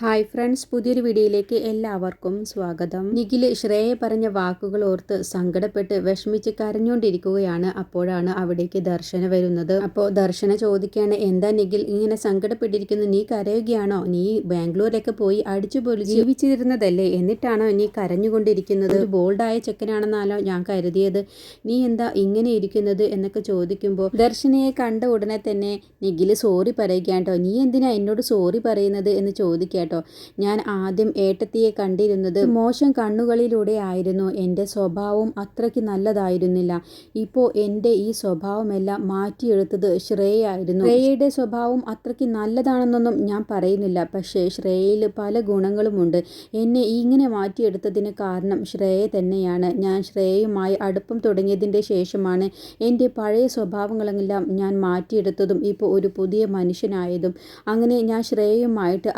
Hi friends പുതിയൊരു വീഡിയോയിലേക്ക് എല്ലാവർക്കും സ്വാഗതം. നിഖിൽ ശ്രേയ പറഞ്ഞ വാക്കുകൾ ഓർത്ത് സങ്കടപ്പെട്ട് വിഷമിച്ച് കരഞ്ഞുകൊണ്ടിരിക്കുകയാണ്. അപ്പോഴാണ് അവിടേക്ക് ദർശന വരുന്നത്. അപ്പോൾ ദർശന ചോദിക്കുകയാണ് എന്താ നിഖിൽ ഇങ്ങനെ സങ്കടപ്പെട്ടിരിക്കുന്നു? നീ കരയുകയാണോ? നീ ബാംഗ്ലൂരിലേക്ക് പോയി അടിച്ചു പൊളി ജീവിച്ചിരുന്നതല്ലേ? എന്നിട്ടാണോ നീ കരഞ്ഞുകൊണ്ടിരിക്കുന്നത്? ബോൾഡായ ചെക്കനാണെന്നാലോ ഞാൻ കരുതിയത്. നീ എന്താ ഇങ്ങനെ ഇരിക്കുന്നത്? എന്നൊക്കെ ചോദിക്കുമ്പോൾ ദർശനയെ കണ്ട ഉടനെ തന്നെ നിഖിൽ സോറി പറയുകയാണ്ടോ നീ എന്തിനാ എന്നോട് സോറി പറയുന്നത്? എന്ന് ചോദിക്കുക കേട്ടോ. ഞാൻ ആദ്യം ഏട്ടത്തിയെ കണ്ടിരുന്നത് മോശം കണ്ണുകളിലൂടെ ആയിരുന്നു. എന്റെ സ്വഭാവം അത്രയ്ക്ക് നല്ലതായിരുന്നില്ല. ഇപ്പോൾ എന്റെ ഈ സ്വഭാവമെല്ലാം മാറ്റിയെടുത്തത് ശ്രേയായിരുന്നു. ശ്രേയയുടെ സ്വഭാവം അത്രയ്ക്ക് നല്ലതാണെന്നൊന്നും ഞാൻ പറയുന്നില്ല. പക്ഷേ ശ്രേയയിൽ പല ഗുണങ്ങളുമുണ്ട്. എന്നെ ഇങ്ങനെ മാറ്റിയെടുത്തതിന് കാരണം ശ്രേയ തന്നെയാണ്. ഞാൻ ശ്രേയയുമായി അടുപ്പം തുടങ്ങിയതിന്റെ ശേഷമാണ് എന്റെ പഴയ സ്വഭാവങ്ങളെല്ലാം ഞാൻ മാറ്റിയെടുത്തതും ഇപ്പോൾ ഒരു പുതിയ മനുഷ്യനായതും. അങ്ങനെ ഞാൻ ശ്രേയയുമായിട്ട്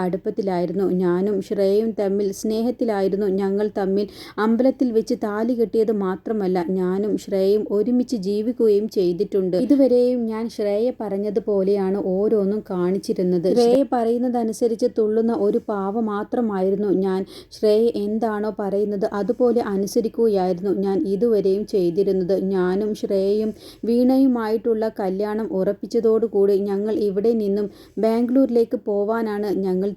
അടുപ്പത്തിലായിരുന്നു ഞാനും ശ്രേയയും തമ്മിൽ സ്നേഹത്തിലായിരുന്നു ഞങ്ങൾ തമ്മിൽ. അമ്പലത്തിൽ വെച്ച് താലി കെട്ടിയത് മാത്രമല്ല ഞാനും ശ്രേയയും ഒരുമിച്ച് ജീവിക്കുകയും ചെയ്തിട്ടുണ്ട്. ഇതുവരെയും ഞാൻ ശ്രേയ പറഞ്ഞതുപോലെയാണ് ഓരോന്നും കാണിച്ചിരുന്നത്. ശ്രേയ പറയുന്നതനുസരിച്ച് തുള്ളുന്ന ഒരു പാവ മാത്രമായിരുന്നു ഞാൻ. ശ്രേയ എന്താണോ പറയുന്നത് അതുപോലെ അനുസരിക്കുകയായിരുന്നു ഞാൻ ഇതുവരെയും ചെയ്തിരുന്നത്. ഞാനും ശ്രേയയും വീണയുമായിട്ടുള്ള കല്യാണം ഉറപ്പിച്ചതോടുകൂടി ഞങ്ങൾ ഇവിടെ നിന്നും ബാംഗ്ലൂരിലേക്ക് പോവാനാണ് ഞങ്ങൾ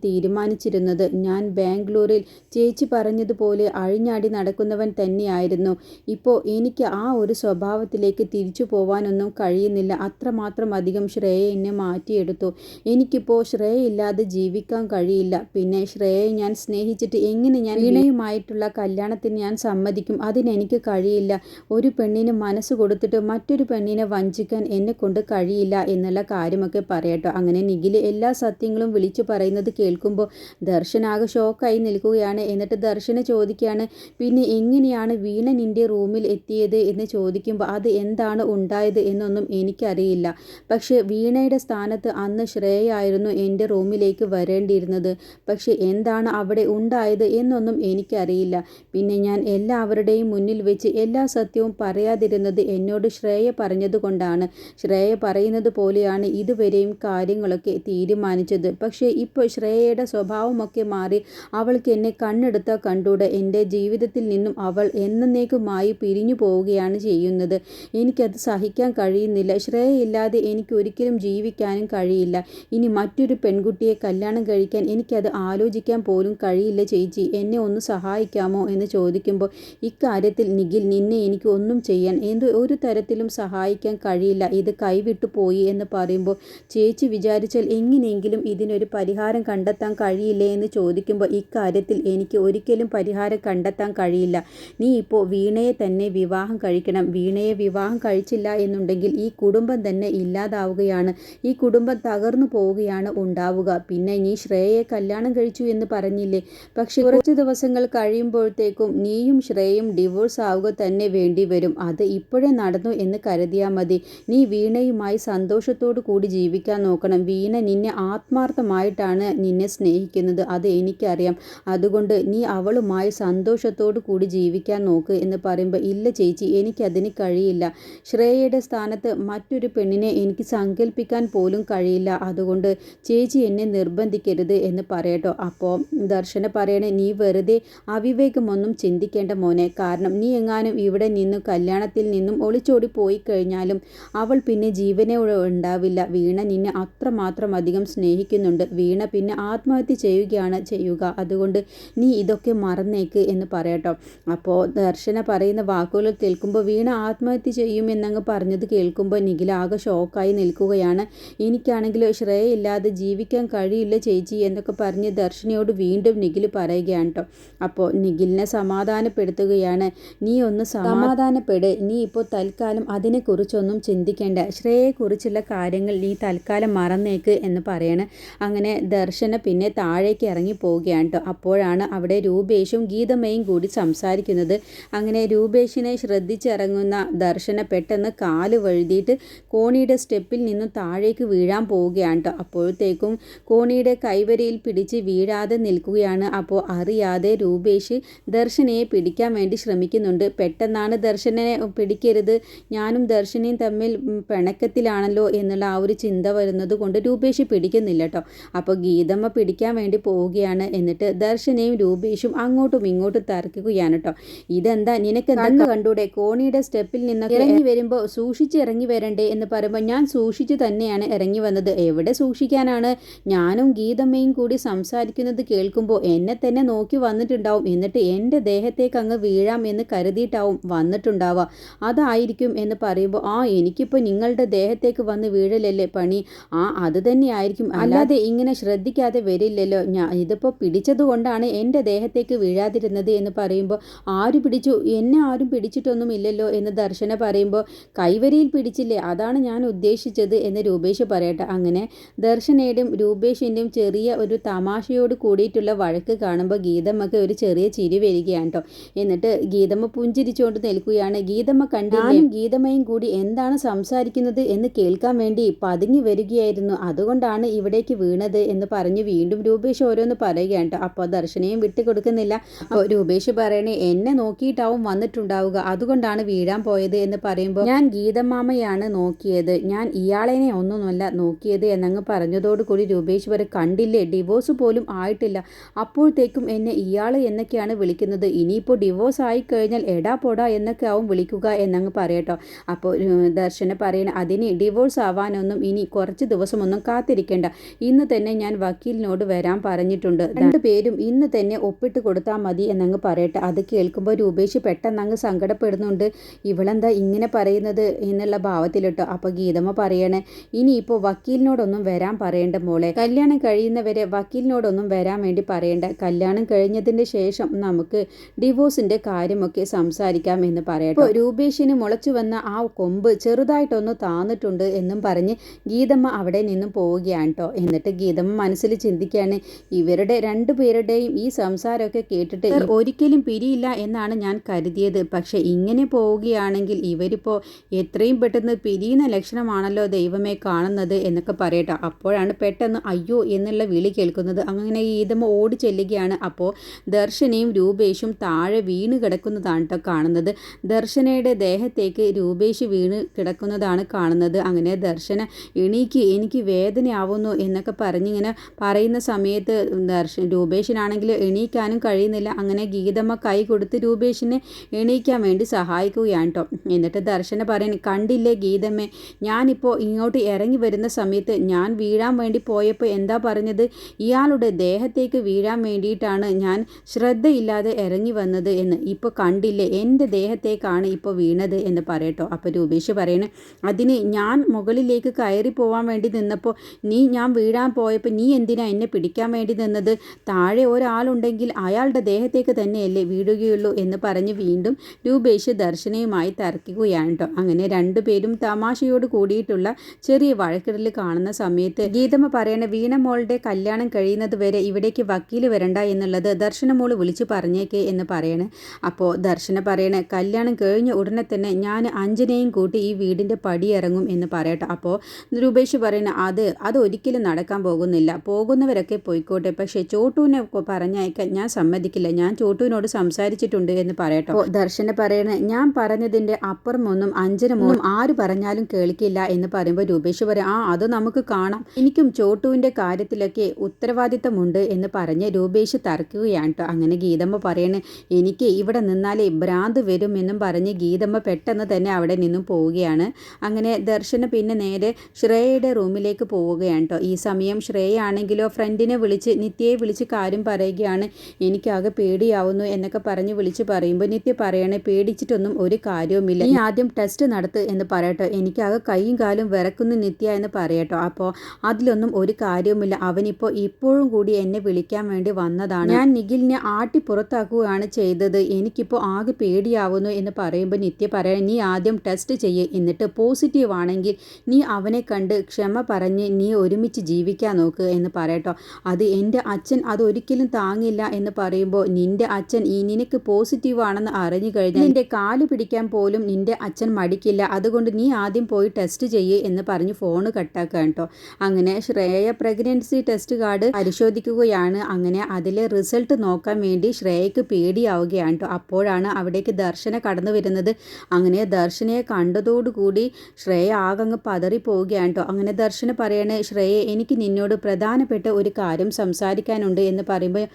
തീരുമാനിച്ചിരുന്നത് ഞാൻ ബാംഗ്ലൂരിൽ ചേച്ചി പറഞ്ഞതുപോലെ അഴിഞ്ഞാടി നടക്കുന്നവൻ തന്നെയായിരുന്നു. ഇപ്പോൾ എനിക്ക് ആ ഒരു സ്വഭാവത്തിലേക്ക് തിരിച്ചു പോവാനൊന്നും കഴിയുന്നില്ല. അത്രമാത്രം അധികം ശ്രേയ എന്നെ മാറ്റിയെടുത്തു. എനിക്കിപ്പോൾ ശ്രേയ ഇല്ലാതെ ജീവിക്കാൻ കഴിയില്ല. പിന്നെ ശ്രേയെ ഞാൻ സ്നേഹിച്ചിട്ട് എങ്ങനെ ഞാൻ വീണയുമായിട്ടുള്ള കല്യാണത്തിന് ഞാൻ സമ്മതിക്കും? അതിനെനിക്ക് കഴിയില്ല. ഒരു പെണ്ണിന് മനസ്സ് കൊടുത്തിട്ട് മറ്റൊരു പെണ്ണിനെ വഞ്ചിക്കാൻ എന്നെ കൊണ്ട് കഴിയില്ല എന്നുള്ള കാര്യമൊക്കെ പറയട്ടോ. അങ്ങനെ നിഖിൽ എല്ലാ സത്യങ്ങളും വിളിച്ചു പറയുന്നത് കേൾക്കുമ്പോൾ ദർശനാകെ ഷോക്കായി നിൽക്കുകയാണ്. എന്നിട്ട് ദർശന ചോദിക്കുകയാണ് പിന്നെ എങ്ങനെയാണ് വീണ നിന്റെ റൂമിൽ എത്തിയത്? എന്ന് ചോദിക്കുമ്പോൾ അത് എന്താണ് ഉണ്ടായത് എന്നൊന്നും എനിക്കറിയില്ല. പക്ഷേ വീണയുടെ സ്ഥാനത്ത് അന്ന് ശ്രേയായിരുന്നു എന്റെ റൂമിലേക്ക് വരേണ്ടിയിരുന്നത്. പക്ഷേ എന്താണ് അവിടെ ഉണ്ടായത് എന്നൊന്നും എനിക്കറിയില്ല. പിന്നെ ഞാൻ എല്ലാവരുടെയും മുന്നിൽ വെച്ച് എല്ലാ സത്യവും പറയാതിരുന്നത് എന്നോട് ശ്രേയ പറഞ്ഞതുകൊണ്ടാണ് ശ്രേയ പറയുന്നത് പോലെയാണ് ഇതുവരെയും കാര്യങ്ങളൊക്കെ തീരുമാനിച്ചത്. പക്ഷേ ഇപ്പോൾ ശ്രേയയുടെ സ്വഭാവമൊക്കെ മാറി അവൾക്ക് എന്നെ കണ്ണെടുത്ത കണ്ടൂടെ. എന്റെ ജീവിതത്തിൽ നിന്നും അവൾ എന്നേക്കുമായി പിരിഞ്ഞു പോവുകയാണ് ചെയ്യുന്നത്. എനിക്കത് സഹിക്കാൻ കഴിയുന്നില്ല. ശ്രേയയില്ലാതെ എനിക്ക് ഒരിക്കലും ജീവിക്കാനും കഴിയില്ല. ഇനി മറ്റൊരു പെൺകുട്ടിയെ കല്യാണം കഴിക്കാൻ എനിക്കത് ആലോചിക്കാൻ പോലും കഴിയില്ല ചേച്ചി. എന്നെ ഒന്ന് സഹായിക്കാമോ എന്ന് ചോദിക്കുമ്പോൾ ഇക്കാര്യത്തിൽ നിഖിൽ നിന്നെ എനിക്ക് ഒന്നും ചെയ്യാൻ എന്ത് ഒരു തരത്തിലും സഹായിക്കാൻ കഴിയില്ല. ഇത് കൈവിട്ടു പോയി എന്ന് പറയുമ്പോൾ ചേച്ചി വിചാരിച്ചാൽ എങ്ങനെയെങ്കിലും ഇതിനൊരു പരിഹാരം കണ്ടെത്താൻ കഴിയില്ലേ എന്ന് ചോദിക്കുമ്പോൾ ഇക്കാര്യത്തിൽ എനിക്ക് ഒരിക്കലും പരിഹാരം കണ്ടെത്താൻ കഴിയില്ല. നീ ഇപ്പോൾ വീണയെ തന്നെ വിവാഹം കഴിക്കണം. വീണയെ വിവാഹം കഴിച്ചില്ല എന്നുണ്ടെങ്കിൽ ഈ കുടുംബം തന്നെ ഇല്ലാതാവുകയാണ്. ഈ കുടുംബം തകർന്നു പോവുകയാണ് ഉണ്ടാവുക. പിന്നെ നീ ശ്രേയയെ കല്യാണം കഴിച്ചു എന്ന് പറഞ്ഞില്ലേ? പക്ഷേ കുറച്ച് ദിവസങ്ങൾ കഴിയുമ്പോഴത്തേക്കും നീയും ശ്രേയയും ഡിവോഴ്സ് ആവുക തന്നെ വേണ്ടി വരും. അത് ഇപ്പോഴേ നടന്നു എന്ന് കരുതിയാൽ മതി. നീ വീണയുമായി സന്തോഷത്തോടു കൂടി ജീവിക്കാൻ നോക്കണം. വീണ നിന്നെ ആത്മാർത്ഥമായിട്ടാണ് നിന്നെ സ്നേഹിക്കുന്നത്. അത് എനിക്കറിയാം. അതുകൊണ്ട് നീ അവളുമായി സന്തോഷത്തോടു കൂടി ജീവിക്കാൻ നോക്ക് എന്ന് പറയുമ്പോൾ ഇല്ല ചേച്ചി എനിക്കതിന് കഴിയില്ല. ശ്രേയയുടെ സ്ഥാനത്ത് മറ്റൊരു പെണ്ണിനെ എനിക്ക് സങ്കല്പിക്കാൻ പോലും കഴിയില്ല. അതുകൊണ്ട് ചേച്ചി എന്നെ നിർബന്ധിക്കരുത് എന്ന് പറയട്ടോ. അപ്പോൾ ദർശന പറയണേ നീ വെറുതെ അവിവേകമൊന്നും ചിന്തിക്കേണ്ട മോനെ. കാരണം നീ എങ്ങാനും ഇവിടെ നിന്നും കല്യാണത്തിൽ നിന്നും ഒളിച്ചോടി പോയി കഴിഞ്ഞാലും അവൾ പിന്നെ ജീവനെ ഉണ്ടാവില്ല. വീണ നിന്നെ അത്രമാത്രം അധികം സ്നേഹിക്കുന്നുണ്ട്. വീണ പിന്നെ ആത്മഹത്യ ചെയ്യുകയാണ് ചെയ്യുക. അതുകൊണ്ട് നീ ഇതൊക്കെ മറന്നേക്ക് എന്ന് പറയട്ടോ അപ്പോൾ ദർശന പറയുന്ന വാക്കുകൾ കേൾക്കുമ്പോൾ വീണ ആത്മഹത്യ ചെയ്യുമെന്നങ്ങ് പറഞ്ഞത് കേൾക്കുമ്പോൾ നിഖിൽ ആകെ ഷോക്കായി നിൽക്കുകയാണ്. എനിക്കാണെങ്കിൽ ശ്രേയ ഇല്ലാതെ ജീവിക്കാൻ കഴിയില്ല ചേച്ചി എന്നൊക്കെ പറഞ്ഞ് ദർശനയോട് വീണ്ടും നിഖിൽ പറയുകയാണ് കേട്ടോ. അപ്പോൾ നിഖിലിനെ സമാധാനപ്പെടുത്തുകയാണ്. നീ ഒന്ന് സമാധാനപ്പെട്. നീ ഇപ്പോൾ തൽക്കാലം അതിനെക്കുറിച്ചൊന്നും ചിന്തിക്കേണ്ട. ശ്രേയയെക്കുറിച്ചുള്ള കാര്യങ്ങൾ നീ തൽക്കാലം മറന്നേക്ക് എന്ന് പറയണേ. അങ്ങനെ ദർശന പിന്നെ താഴേക്ക് ഇറങ്ങി പോവുകയാണ് കേട്ടോ അപ്പോഴാണ് അവിടെ രൂപേഷും ഗീതമ്മയും കൂടി സംസാരിക്കുന്നത്. അങ്ങനെ രൂപേഷിനെ ശ്രദ്ധിച്ചിറങ്ങുന്ന ദർശന പെട്ടെന്ന് കാൽ വഴുതിയിട്ട് കോണിയുടെ സ്റ്റെപ്പിൽ നിന്ന് താഴേക്ക് വീഴാൻ പോവുകയാണ് കേട്ടോ അപ്പോഴത്തേക്കും കോണിയുടെ കൈവരിയിൽ പിടിച്ച് വീഴാതെ നിൽക്കുകയാണ്. അപ്പോൾ അറിയാതെ രൂപേഷ് ദർശനയെ പിടിക്കാൻ വേണ്ടി ശ്രമിക്കുന്നുണ്ട്. പെട്ടെന്നാണ് ദർശനെ പിടിക്കരുത്. ഞാനും ദർശനയും തമ്മിൽ പിണക്കത്തിലാണല്ലോ എന്നുള്ള ആ ഒരു ചിന്ത വരുന്നത് കൊണ്ട് രൂപേഷ് പിടിക്കുന്നില്ല കേട്ടോ അപ്പോൾ ഗീതമ്മ പിടിക്കാൻ വിളിക്കാൻ വേണ്ടി പോവുകയാണ്. എന്നിട്ട് ദർശനയും രൂപേഷും അങ്ങോട്ടും ഇങ്ങോട്ടും തർക്കിക്കുകയാണ് കേട്ടോ ഇതെന്താ? നിനക്ക് എന്താ കണ്ടൂടെ? കോണിയുടെ സ്റ്റെപ്പിൽ നിന്ന് ഇറങ്ങി വരുമ്പോൾ സൂക്ഷിച്ച് ഇറങ്ങി വരണ്ടേ എന്ന് പറയുമ്പോൾ ഞാൻ സൂക്ഷിച്ച് തന്നെയാണ് ഇറങ്ങി വന്നത്. എവിടെ സൂക്ഷിക്കാനാണ്? ഞാനും ഗീതമ്മയും കൂടി സംസാരിക്കുന്നത് കേൾക്കുമ്പോൾ എന്നെ തന്നെ നോക്കി വന്നിട്ടുണ്ടാവും. എന്നിട്ട് എന്റെ ദേഹത്തേക്ക് അങ്ങ് വീഴാം എന്ന് കരുതിയിട്ടാവും വന്നിട്ടുണ്ടാവുക. അതായിരിക്കും എന്ന് പറയുമ്പോൾ ആ എനിക്കിപ്പോൾ നിങ്ങളുടെ ദേഹത്തേക്ക് വന്ന് വീഴലല്ലേ പണി? ആ അത് തന്നെയായിരിക്കും. അല്ലാതെ ഇങ്ങനെ ശ്രദ്ധിക്കാതെ വരില്ലല്ലോ ഞാൻ ഇതിപ്പോൾ പിടിച്ചത് കൊണ്ടാണ് എന്റെ ദേഹത്തേക്ക് വീഴാതിരുന്നത് എന്ന് പറയുമ്പോൾ ആര് പിടിച്ചു? എന്നെ ആരും പിടിച്ചിട്ടൊന്നും ഇല്ലല്ലോ എന്ന് ദർശന പറയുമ്പോൾ കൈവരിയിൽ പിടിച്ചില്ലേ? അതാണ് ഞാൻ ഉദ്ദേശിച്ചത് എന്ന് രൂപേഷ് പറയട്ടെ. അങ്ങനെ ദർശനയുടെയും രൂപേഷിന്റെയും ചെറിയ ഒരു തമാശയോട് കൂടിയിട്ടുള്ള വഴക്ക് കാണുമ്പോൾ ഗീതമ്മക്ക് ഒരു ചെറിയ ചിരി വരികയാണ് കേട്ടോ. എന്നിട്ട് ഗീതമ്മ പുഞ്ചിരിച്ചുകൊണ്ട് നിൽക്കുകയാണ്. ഗീതമ്മ കണ്ടാലും ഗീതമ്മയും കൂടി എന്താണ് സംസാരിക്കുന്നത് എന്ന് കേൾക്കാൻ വേണ്ടി പതുങ്ങി വരികയായിരുന്നു. അതുകൊണ്ടാണ് ഇവിടേക്ക് വീണത് എന്ന് പറഞ്ഞ് വീണ്ടും രൂപേഷ് ഓരോന്ന് പറയുകയാണ് അപ്പോൾ ദർശനയും വിട്ടു കൊടുക്കുന്നില്ല അപ്പോൾ രൂപേഷ് പറയണേ എന്നെ നോക്കിയിട്ടാവും വന്നിട്ടുണ്ടാവുക. അതുകൊണ്ടാണ് വീഴാൻ പോയത് എന്ന് പറയുമ്പോൾ ഞാൻ ഗീതമാമയാണ് നോക്കിയത്. ഞാൻ ഇയാളെനെ ഒന്നുമല്ല നോക്കിയത് എന്നങ്ങ് പറഞ്ഞതോടുകൂടി രൂപേഷ് വരെ കണ്ടില്ലേ ഡിവോഴ്സ് പോലും ആയിട്ടില്ല. അപ്പോഴത്തേക്കും എന്നെ ഇയാൾ എന്നൊക്കെയാണ് വിളിക്കുന്നത്. ഇനിയിപ്പോൾ ഡിവോഴ്സ് ആയി കഴിഞ്ഞാൽ എടാ പൊടാ എന്നൊക്കെ ആവും വിളിക്കുക എന്നങ്ങ് പറയട്ടോ അപ്പോൾ ദർശന പറയണ അതിന് ഡിവോഴ്സ് ആവാനൊന്നും ഇനി കുറച്ച് ദിവസമൊന്നും കാത്തിരിക്കേണ്ട. ഇന്ന് തന്നെ ഞാൻ വക്കീലിനോട് വരാൻ പറഞ്ഞിട്ടുണ്ട്. രണ്ട് പേരും ഇന്ന് തന്നെ ഒപ്പിട്ട് കൊടുത്താൽ മതി എന്നങ്ങ് പറയട്ടെ. അത് കേൾക്കുമ്പോൾ രൂപേഷ് പെട്ടെന്ന് അങ്ങ് സങ്കടപ്പെടുന്നുണ്ട്. ഇവളെന്താ ഇങ്ങനെ പറയുന്നത് എന്നുള്ള ഭാവത്തിലിട്ടോ. അപ്പോൾ ഗീതമ്മ പറയണേ ഇനിയിപ്പോൾ വക്കീലിനോടൊന്നും വരാൻ പറയേണ്ട മോളെ. കല്യാണം കഴിയുന്നവരെ വക്കീലിനോടൊന്നും വരാൻ വേണ്ടി പറയേണ്ട. കല്യാണം കഴിഞ്ഞതിന്റെ ശേഷം നമുക്ക് ഡിവോഴ്സിന്റെ കാര്യമൊക്കെ സംസാരിക്കാം എന്ന് പറയട്ടെ. രൂപേഷിന് മുളച്ചു വന്ന ആ കൊമ്പ് ചെറുതായിട്ടൊന്ന് താന്നിട്ടുണ്ട് എന്നും പറഞ്ഞ് ഗീതമ്മ അവിടെ നിന്നും പോവുകയാണ് കേട്ടോ എന്നിട്ട് ഗീതമ്മ മനസ്സിൽ ചിന്തിക്കുകയാണ് ഇവരുടെ രണ്ടുപേരുടെയും ഈ സംസാരമൊക്കെ കേട്ടിട്ട് ഒരിക്കലും പിരിയില്ല എന്നാണ് ഞാൻ കരുതിയത്. പക്ഷെ ഇങ്ങനെ പോവുകയാണെങ്കിൽ ഇവരിപ്പോൾ എത്രയും പെട്ടെന്ന് പിരിയുന്ന ലക്ഷണമാണല്ലോ ദൈവമേ കാണുന്നത് എന്നൊക്കെ പറയട്ടെ. അപ്പോഴാണ് പെട്ടെന്ന് അയ്യോ എന്നുള്ള വിളി കേൾക്കുന്നത്. അങ്ങനെ ഗീതമ്മ ഓടി ചെല്ലുകയാണ്. അപ്പോൾ ദർശനയും രൂപേഷും താഴെ വീണ് കിടക്കുന്നതാണ് കേട്ടോ കാണുന്നത്. ദർശനയുടെ ദേഹത്തേക്ക് രൂപേഷ് വീണ് കിടക്കുന്നതാണ് കാണുന്നത്. അങ്ങനെ ദർശന എണീക്ക് എനിക്ക് വേദനയാവുന്നു എന്നൊക്കെ പറഞ്ഞിങ്ങനെ പറയുന്ന സമയത്ത് ദർശൻ രൂപേഷിനാണെങ്കിൽ എണീക്കാനും കഴിയുന്നില്ല. അങ്ങനെ ഗീതമ്മ കൈ കൊടുത്ത് രൂപേഷിനെ എണീക്കാൻ വേണ്ടി സഹായിക്കുകയാണ് കേട്ടോ. എന്നിട്ട് ദർശന പറയാൻ കണ്ടില്ലേ ഗീതമ്മേ ഞാനിപ്പോൾ ഇങ്ങോട്ട് ഇറങ്ങി വരുന്ന സമയത്ത് ഞാൻ വീഴാൻ വേണ്ടി പോയപ്പോൾ എന്താ പറഞ്ഞത്? ഇയാളുടെ ദേഹത്തേക്ക് വീഴാൻ വേണ്ടിയിട്ടാണ് ഞാൻ ശ്രദ്ധയില്ലാതെ ഇറങ്ങി വന്നത് എന്ന്. ഇപ്പോൾ കണ്ടില്ലേ എന്റെ ദേഹത്തേക്കാണ് ഇപ്പോൾ വീണത് എന്ന് പറയട്ടോ. അപ്പോൾ രൂപേഷ് പറയണേ അതിന് ഞാൻ മുകളിലേക്ക് കയറി പോകാൻ വേണ്ടി നിന്നപ്പോൾ നീ ഞാൻ വീഴാൻ പോയപ്പോൾ നീ എന്തിനാ എന്നെ പിടിക്കാൻ വേണ്ടി നിന്നത്. താഴെ ഒരാളുണ്ടെങ്കിൽ അയാളുടെ ദേഹത്തേക്ക് തന്നെയല്ലേ വീഴുകയുള്ളൂ എന്ന് പറഞ്ഞ് വീണ്ടും രൂപേഷ് ദർശനയുമായി തർക്കിക്കുകയാണ് കേട്ടോ. അങ്ങനെ രണ്ടുപേരും തമാശയോട് കൂടിയിട്ടുള്ള ചെറിയ വഴക്കിടൽ കാണുന്ന സമയത്ത് ഗീതമ്മ പറയണ വീണ മോളുടെ കല്യാണം കഴിയുന്നത് വരെ ഇവിടേക്ക് വക്കീൽ വരണ്ട എന്നുള്ളത് ദർശന മോൾ വിളിച്ചു പറഞ്ഞേക്കേ എന്ന് പറയണേ. അപ്പോൾ ദർശന പറയണ കല്യാണം കഴിഞ്ഞ ഉടനെ തന്നെ ഞാൻ അഞ്ജനയും കൂട്ടി ഈ വീടിന്റെ പടി ഇറങ്ങും എന്ന് പറയട്ടെ. അപ്പോൾ രൂപേഷ് പറയണ അത് അത് ഒരിക്കലും നടക്കാൻ പോകുന്നില്ല. പോകുന്നവരൊക്കെ പോയിക്കോട്ടെ. പക്ഷേ ചോട്ടുവിനെ പറഞ്ഞയക്കാൻ ഞാൻ സമ്മതിക്കില്ല. ഞാൻ ചോട്ടുവിനോട് സംസാരിച്ചിട്ടുണ്ട് എന്ന് പറയട്ടെ. ദർശന പറയണേ. ഞാൻ പറഞ്ഞതിന്റെ അപ്പുറമൊന്നും അഞ്ചരമൊന്നും ആര് പറഞ്ഞാലും കേൾക്കില്ല എന്ന് പറയുമ്പോൾ രൂപേഷ് പറയും ആ അത് നമുക്ക് കാണാം. എനിക്കും ചോട്ടുവിന്റെ കാര്യത്തിലൊക്കെ ഉത്തരവാദിത്തമുണ്ട് എന്ന് പറഞ്ഞ് രൂപേഷ് തർക്കുകയാണ് കേട്ടോ അങ്ങനെ ഗീതമ്മ പറയണേ എനിക്ക് ഇവിടെ നിന്നാലേ ഭ്രാന്ത് വരും എന്നും പറഞ്ഞ് ഗീതമ്മ പെട്ടെന്ന് തന്നെ അവിടെ നിന്നും പോവുകയാണ്. അങ്ങനെ ദർശന പിന്നെ നേരെ ശ്രേയയുടെ റൂമിലേക്ക് പോവുകയാണ് കേട്ടോ ഈ സമയം ശ്രേയ ആണെങ്കിലോ ഫ്രണ്ടിനെ വിളിച്ച് നിത്യയെ വിളിച്ച് കാര്യം പറയുകയാണ്. എനിക്കാകെ പേടിയാവുന്നു എന്നൊക്കെ പറഞ്ഞ് വിളിച്ച് പറയുമ്പോൾ നിത്യ പറയണേ പേടിച്ചിട്ടൊന്നും ഒരു കാര്യവുമില്ല. നീ ആദ്യം ടെസ്റ്റ് നടത്ത് എന്ന് പറയട്ടോ. എനിക്കാകെ കൈയും കാലും വിറക്കുന്നു നിത്യ എന്ന് പറയട്ടോ. അപ്പോൾ അതിലൊന്നും ഒരു കാര്യവുമില്ല. അവനിപ്പോൾ ഇപ്പോഴും കൂടി എന്നെ വിളിക്കാൻ വേണ്ടി വന്നതാണ്. ഞാൻ നിഖിലിനെ ആട്ടി പുറത്താക്കുകയാണ് ചെയ്തത്. എനിക്കിപ്പോൾ ആകെ പേടിയാവുന്നു എന്ന് പറയുമ്പോൾ നിത്യ പറയണേ നീ ആദ്യം ടെസ്റ്റ് ചെയ്യ്. എന്നിട്ട് പോസിറ്റീവ് ആണെങ്കിൽ നീ അവനെ കണ്ട് ക്ഷമ പറഞ്ഞ് നീ ഒരുമിച്ച് ജീവിക്കാൻ നോക്ക് എന്ന് പറയട്ടോ. അത് എന്റെ അച്ഛൻ അതൊരിക്കലും താങ്ങില്ല എന്ന് പറയുമ്പോൾ നിന്റെ അച്ഛൻ ഈ നിനക്ക് പോസിറ്റീവ് ആണെന്ന് അറിഞ്ഞു കഴിഞ്ഞാൽ നിന്റെ കാൽ പിടിക്കാൻ പോലും നിന്റെ അച്ഛൻ മടിക്കില്ല. അതുകൊണ്ട് നീ ആദ്യം പോയി ടെസ്റ്റ് ചെയ്യേ എന്ന് പറഞ്ഞ് ഫോണ് കട്ടാക്കുക കേട്ടോ. അങ്ങനെ ശ്രേയ പ്രഗ്നൻസി ടെസ്റ്റ് കാർഡ് പരിശോധിക്കുകയാണ്. അങ്ങനെ അതിലെ റിസൾട്ട് നോക്കാൻ വേണ്ടി ശ്രേയക്ക് പേടിയാവുകയാണ് കേട്ടോ. അപ്പോഴാണ് അവിടേക്ക് ദർശന കടന്നു വരുന്നത്. അങ്ങനെ ദർശനയെ കണ്ടതോടുകൂടി ശ്രേയ ആകങ്ങ് പതറി പോവുകയാണ് കേട്ടോ. അങ്ങനെ ദർശന പറയണേ ശ്രേയ എനിക്ക് നിന്നോട് പ്രധാനപ്പെട്ട ഒരു കാര്യം സംസാരിക്കാനുണ്ട് എന്ന് പറയുമ്പോൾ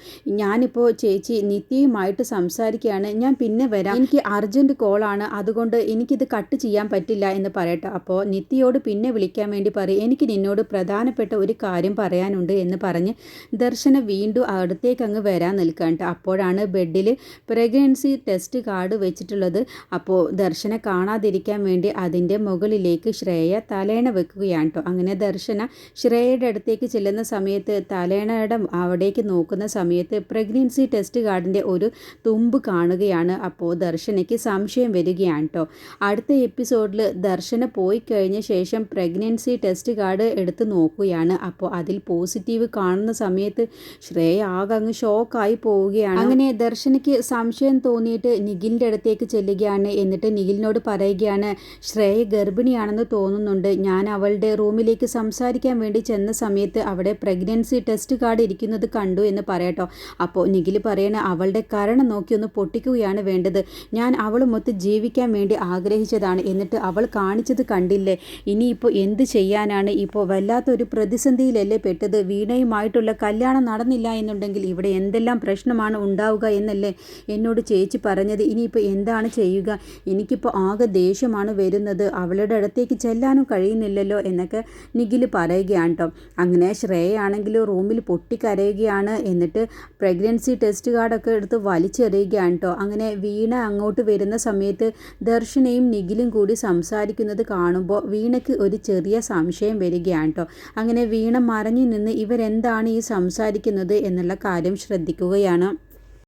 ഞാനിപ്പോൾ ചേച്ചി നിത്യയുമായിട്ട് സംസാരിക്കുകയാണ്. ഞാൻ പിന്നെ വരാം. എനിക്ക് അർജന്റ് കോളാണ്. അതുകൊണ്ട് എനിക്കിത് കട്ട് ചെയ്യാൻ പറ്റില്ല എന്ന് പറയട്ടെ. അപ്പോൾ നിത്യയോട് പിന്നെ വിളിക്കാൻ വേണ്ടി പറയും. എനിക്ക് നിന്നോട് പ്രധാനപ്പെട്ട ഒരു കാര്യം പറയാനുണ്ട് എന്ന് പറഞ്ഞ് ദർശന വീണ്ടും അടുത്തേക്ക് അങ്ങ് വരാൻ നിൽക്കണ്ട അപ്പോഴാണ് ബെഡിൽ പ്രഗ്നൻസി ടെസ്റ്റ് കാർഡ് വെച്ചിട്ടുള്ളത്. അപ്പോൾ ദർശന കാണാതിരിക്കാൻ വേണ്ടി അതിന്റെ മുകളിലേക്ക് ശ്രേയ തലേണ വെക്കുകയാണ് കേട്ടോ. അങ്ങനെ ദർശന ശ്രേയയുടെ അടുത്തേക്ക് ചെല്ലുന്ന സമയത്ത് തലേണയുടെ അവിടേക്ക് നോക്കുന്ന സമയത്ത് പ്രഗ്നൻസി ടെസ്റ്റ് കാർഡിന്റെ ഒരു തുമ്പ് കാണുകയാണ്. അപ്പോൾ ദർശനയ്ക്ക് സംശയം വരികയാണ് കേട്ടോ അടുത്ത എപ്പിസോഡിൽ ദർശന പോയി കഴിഞ്ഞ ശേഷം പ്രഗ്നൻസി ടെസ്റ്റ് കാർഡ് എടുത്ത് നോക്കുകയാണ്. അപ്പോൾ അതിൽ പോസിറ്റീവ് കാണുന്ന സമയത്ത് ശ്രേയ ആകെ അങ്ങ് ഷോക്കായി പോവുകയാണ്. അങ്ങനെ ദർശനയ്ക്ക് സംശയം തോന്നിയിട്ട് നിഖിലിന്റെ അടുത്തേക്ക് ചെല്ലുകയാണ്. എന്നിട്ട് നിഖിലിനോട് പറയുകയാണ് ശ്രേയ ഗർഭിണിയാണെന്ന് തോന്നുന്നുണ്ട്. ഞാൻ അവളുടെ റൂമിലേക്ക് സംസാരിക്കാൻ വേണ്ടി ചെന്ന സമയത്ത് അവിടെ പ്രഗ്നൻസി ടെസ്റ്റ് കാർഡ് ഇരിക്കുന്നത് കണ്ടു എന്ന് പറയട്ടോ അപ്പോൾ നിഖിൽ പറയണ അവളുടെ കരണം നോക്കി ഒന്ന് പൊട്ടിക്കുകയാണ് വേണ്ടത്. ഞാൻ അവളുമൊത്ത് ജീവിക്കാൻ വേണ്ടി ആഗ്രഹിച്ചതാണ്. എന്നിട്ട് അവൾ കാണിച്ചത് കണ്ടില്ലേ? ഇനിയിപ്പോൾ എന്ത് ചെയ്യാനാണ്? ഇപ്പോൾ വല്ലാത്തൊരു പ്രതിസന്ധിയിലല്ലേ പെട്ടത്? വീണയുമായിട്ടുള്ള കല്യാണം നടന്നില്ല എന്നുണ്ടെങ്കിൽ ഇവിടെ എന്തെല്ലാം പ്രശ്നമാണ് ഉണ്ടാവുക എന്നല്ലേ എന്നോട് ചേച്ചി പറഞ്ഞത്. ഇനിയിപ്പോൾ എന്താണ് ചെയ്യുക? എനിക്കിപ്പോൾ ആകെ ദേഷ്യമാണ് വരുന്നത്. അവളുടെ അടുത്തേക്ക് ചെല്ലാനും കഴിയുന്നില്ലല്ലോ എന്നൊക്കെ നിഖിൽ പറയുകയാണ് കേട്ടോ അങ്ങനെ ശ്രേയാണെങ്കിൽ റൂമിൽ പൊട്ടിക്കരയുകയാണ്. എന്നിട്ട് പ്രഗ്നൻസി ടെസ്റ്റ് കാർഡൊക്കെ എടുത്ത് വലിച്ചെറിയുകയാണ് കേട്ടോ അങ്ങനെ വീണ അങ്ങോട്ട് വരുന്ന സമയത്ത് ദർശനയും നിഖിലും കൂടി സംസാരിക്കുന്നത് കാണുമ്പോൾ വീണയ്ക്ക് ഒരു ചെറിയ സംശയം വരികയാണ് കേട്ടോ അങ്ങനെ വീണ മറഞ്ഞു നിന്ന് ഇവരെന്താണ് ഈ സംസാരിക്കുന്നത് എന്നുള്ള കാര്യം ശ്രദ്ധിക്കുകയാണ്.